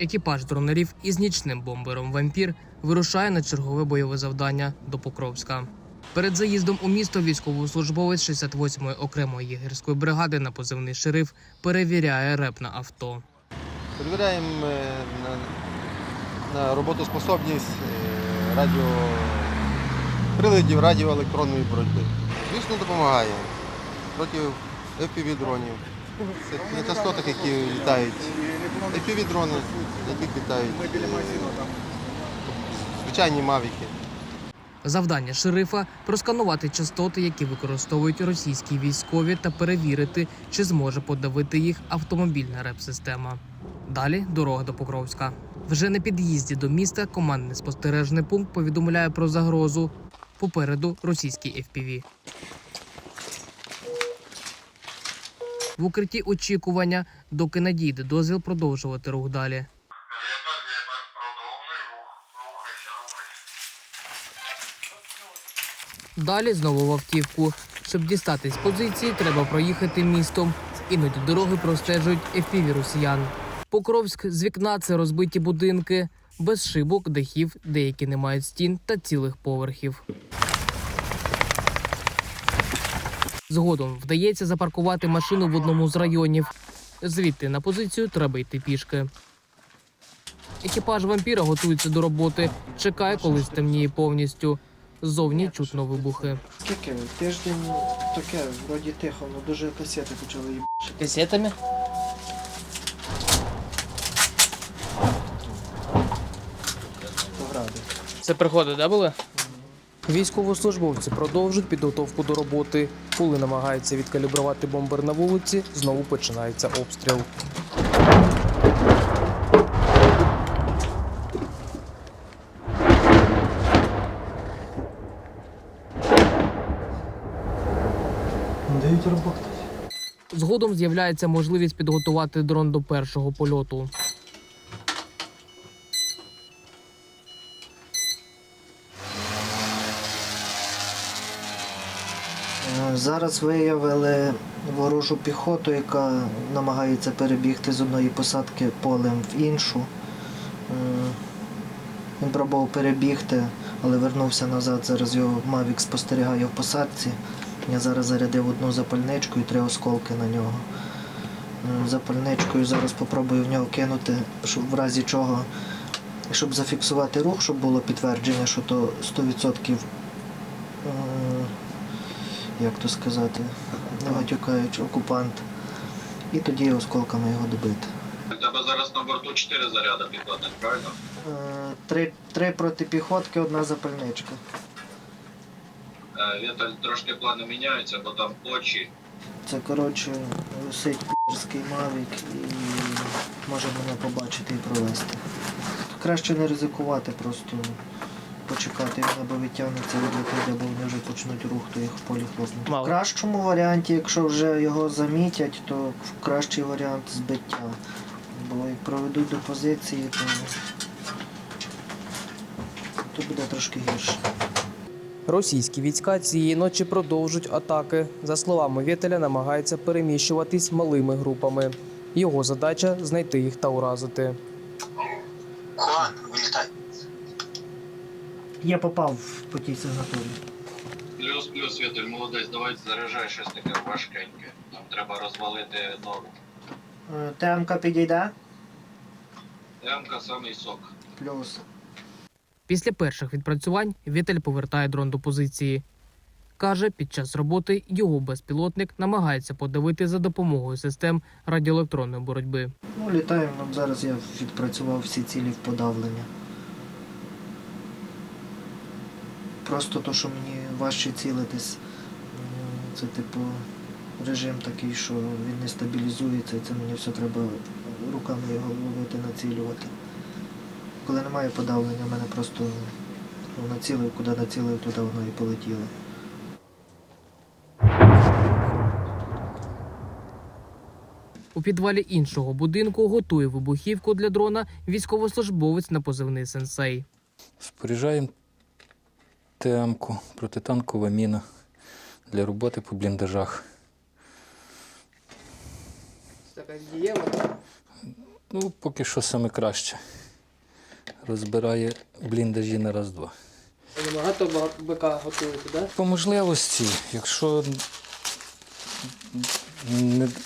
Екіпаж дронерів із нічним бомбером Вампір вирушає на чергове бойове завдання до Покровська. Перед заїздом у місто військовослужбовець 68-ї окремої єгерської бригади на позивний шериф перевіряє реп на авто. Перевіряємо е, на роботоспособність е, радіо, приладів радіоелектронної боротьби. Звісно, допомагає проти FPV-дронів. Це на частотах, які літають. На яких літають звичайні мавіки. Завдання шерифа просканувати частоти, які використовують російські військові, та перевірити, чи зможе подавити їх автомобільна реп-система. Далі дорога до Покровська. Вже на під'їзді до міста командний спостережний пункт повідомляє про загрозу. Попереду російський FPV. В укритті очікування, доки надійде дозвіл продовжувати рух далі. Далі знову в автівку. Щоб дістатись позиції, треба проїхати містом. Іноді дороги простежують FPV росіян. Покровськ з вікна це розбиті будинки, без шибок, дахів, деякі не мають стін та цілих поверхів. Згодом вдається запаркувати машину в одному з районів. Звідти на позицію треба йти пішки. Екіпаж вампіра готується до роботи, чекає, коли стемніє повністю. Ззовні чутно вибухи. Скільки? Тиждень таке, вроді тихо, але дуже касети почали їбати. Касетами? Гради. Це приходи, да, були? Військовослужбовці продовжують підготовку до роботи. Коли намагаються відкалібрувати бомбер на вулиці, знову починається обстріл. Дають роботи. Згодом з'являється можливість підготувати дрон до першого польоту. Зараз виявили ворожу піхоту, яка намагається перебігти з одної посадки полем в іншу. Е, Він пробував перебігти, але вернувся назад. Зараз його Мавік спостерігає в посадці. Я зараз зарядив одну запальничку і три осколки на нього. Е, Запальничкою зараз спробую в нього кинути, щоб в разі чого, щоб зафіксувати рух, щоб було підтвердження, що то 100% е, як то сказати, матюкаючи, окупант. І тоді осколками його добити. У тебе зараз на борту 4 заряди підкладних, правильно? Е, Три, три протипіхотки, одна запальничка. Е, Віталь, трошки плани міняються, бо там очі. Це, коротше, висить пірський мавік і може мене побачити і провести. Краще не ризикувати, просто почекати, або відтягнеться від або вони вже почнуть рух, то їх в полі хлопнуть. В кращому варіанті, якщо вже його замітять, то кращий варіант збиття. Бо як проведуть до позиції, то, то буде трошки гірше. Російські війська цієї ночі продовжують атаки. За словами Вєтеля, намагаються переміщуватись малими групами. Його задача знайти їх та уразити. Я попав по тій сигнатурі. Плюс, плюс, Віталь, молодець, давай заряджай щось таке важкеньке. Нам треба розвалити нору. Е, ТМК підійде? Ямка самий сок. Плюс. Після перших відпрацювань Вєтель повертає дрон до позиції. Каже, під час роботи його безпілотник намагається подавити за допомогою систем радіоелектронної боротьби. Ну, літаємо. Зараз я відпрацював всі цілі в подавлення. Просто то, що мені важче цілитись, це типу режим такий, що він не стабілізується, і це мені все треба руками його ловити, націлювати. Коли немає подавлення, в мене просто ну, націлив, куди націлив, туди воно і полетіло. У підвалі іншого будинку готує вибухівку для дрона військовослужбовець на позивний сенсей. Споряджаємо ТМ-ку, протитанкова міна для роботи по бліндажах. Така дієва. Ну, поки що саме краще. Розбирає бліндажі на раз-два. Багато БК готуєте, так? По можливості, якщо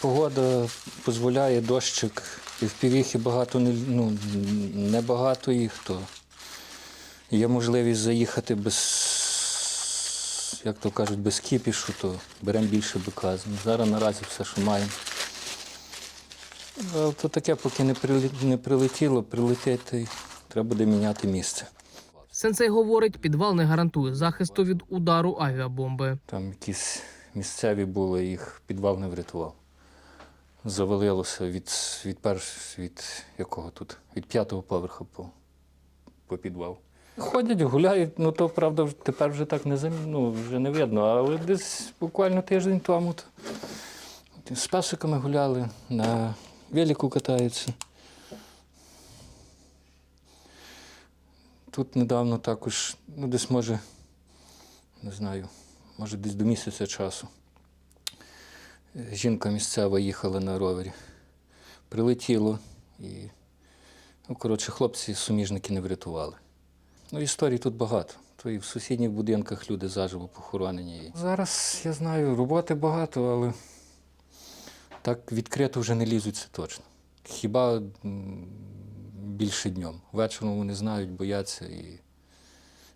погода дозволяє дощик і в півіхі багато не, ну, не багато їх, то є можливість заїхати без, як то кажуть, без кіпішу, то беремо більше бика. Зараз наразі все, що маємо. Але то таке, поки не, прилетіло, й треба буде міняти місце. Сенсей говорить, підвал не гарантує захисту від удару авіабомби. Там якісь місцеві були, їх підвал не врятував. Завалилося від, від перш, від якого тут? Від п'ятого поверху по, по підвал. Ходять, гуляють, ну то правда тепер вже так не ну, вже не видно, але десь буквально тиждень тому то з песиками гуляли, на велику катаються. Тут недавно також, ну десь може, не знаю, може десь до місяця часу. Жінка місцева їхала на ровері. Прилетіло і, ну, коротше, хлопці суміжники не врятували. Ну, історій тут багато. То і в сусідніх будинках люди заживо похоронені. Зараз я знаю, роботи багато, але так відкрито вже не лізуть, це точно. Хіба більше днем. Вечором вони знають, бояться і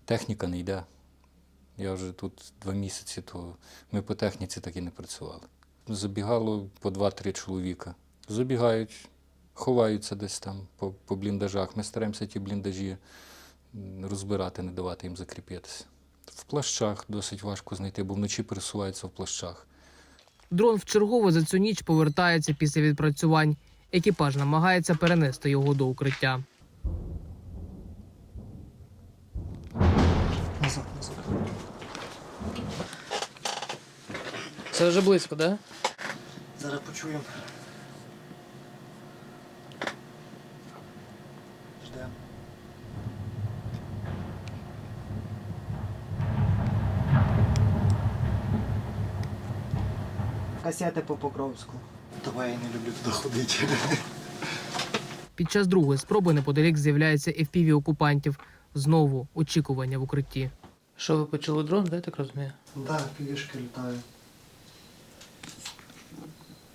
техніка не йде. Я вже тут два місяці, то ми по техніці так і не працювали. Забігало по два-три чоловіка. Забігають, ховаються десь там по, по бліндажах. Ми стараємося ті бліндажі розбирати, не давати їм закріпитися. В плащах досить важко знайти, бо вночі пересуваються в плащах. Дрон вчергово за цю ніч повертається після відпрацювань. Екіпаж намагається перенести його до укриття. Назад, назад. Це вже близько, так? Зараз почуємо. Ждемо. Касети по Покровську. Давай я не люблю туди ходити. Під час другої спроби неподалік з'являється FPV окупантів. Знову очікування в укритті. Що ви почали дрон, де так розумію? Да, пішки літаю.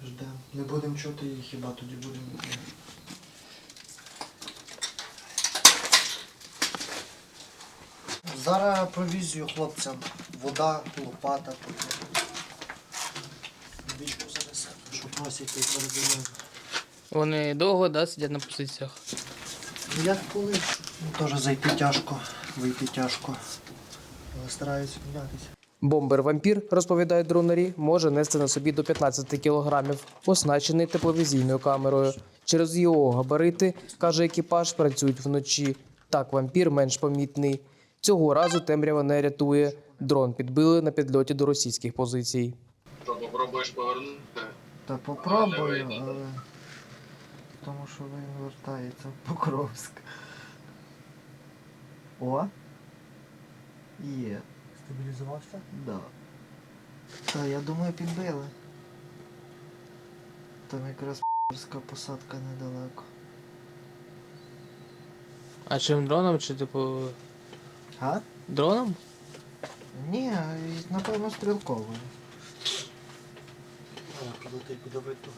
Ждемо. Не будемо чути їх, хіба тоді будемо. Зараз провізію хлопцям. Вода, лопата. Бічку занесе, що просять передаю. Вони довго да, сидять на позиціях. Як коли? Ну, Теж зайти тяжко, вийти тяжко. Але стараюся мінятися. Бомбер вампір, розповідають дронері, може нести на собі до 15 кілограмів, оснащений тепловізійною камерою. Через його габарити, каже екіпаж, працюють вночі. Так вампір менш помітний. Цього разу темрява не рятує. Дрон підбили на підльоті до російських позицій. Попробуєш повернути? Та попробую, вийде. але. Тому що він вертається в Покровськ. О! Є. Стабілізувався? Да. Та я думаю підбили. Там якраз п***рська посадка недалеко. А чим дроном чи типу А? дроном? Ні, напевно стрілковою. А, прилетить підовиту.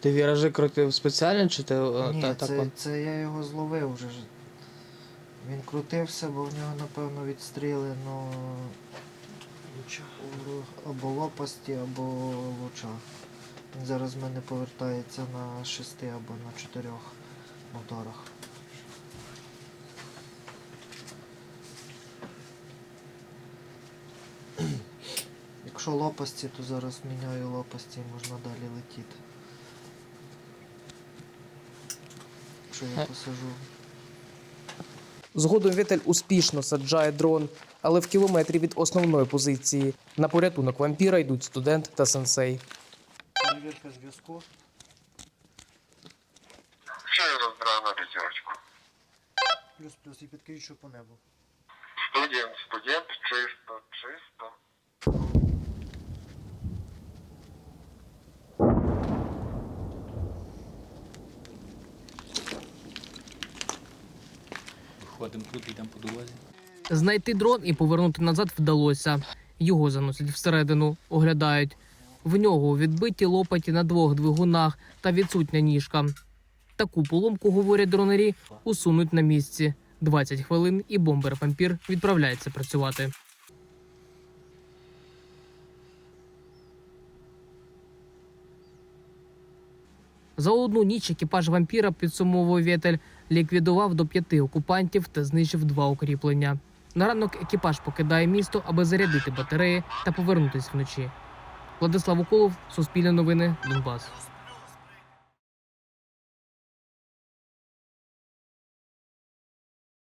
Ти віражі крутив спеціально чи ти е, Ні, та- так? це, я його зловив вже. Він крутився, бо в нього, напевно, відстріли, ну. Або лопасті, або в очах. Він зараз в мене повертається на шести або на чотирьох моторах. Якщо лопасті, то зараз міняю лопасті і можна далі летіти. Якщо я Е. посажу. Згодом Вітель успішно саджає дрон, але в кілометрі від основної позиції. На порятунок вампіра йдуть студент та сенсей. Перевірка зв'язку. Що я розбираю на п'ятерочку? Плюс-плюс і підключу по небу. Студент, студент, чисто, чисто. Виходимо тут, йдемо по дорозі. Знайти дрон і повернути назад вдалося. Його заносять всередину, оглядають. В нього відбиті лопаті на двох двигунах та відсутня ніжка. Таку поломку, говорять дронарі, усунуть на місці. 20 хвилин і бомбер-пампір відправляється працювати. За одну ніч екіпаж вампіра підсумовує Вєтель, ліквідував до п'яти окупантів та знищив два укріплення. На ранок екіпаж покидає місто, аби зарядити батареї та повернутися вночі. Владислав Уколов, Суспільне новини, Донбас.